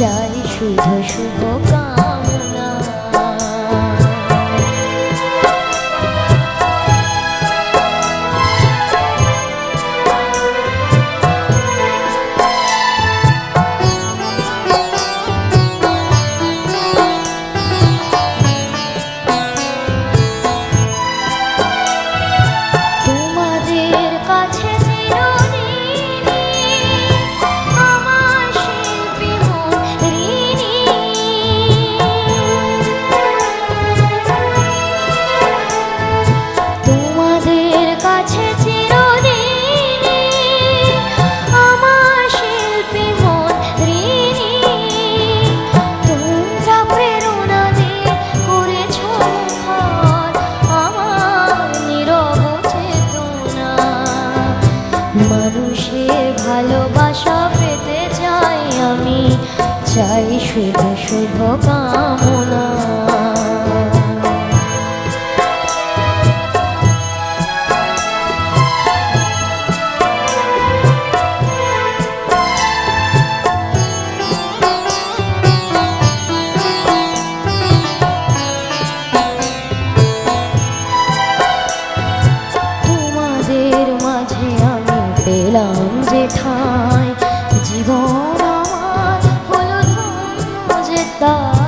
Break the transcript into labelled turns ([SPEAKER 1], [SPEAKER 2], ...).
[SPEAKER 1] 下一处的时。মানুষের ভালোবাসা পেতে চাই আমি। চাই শুধু শুভ কাম হয় জীবন আমার হলো ধন্য যে তার।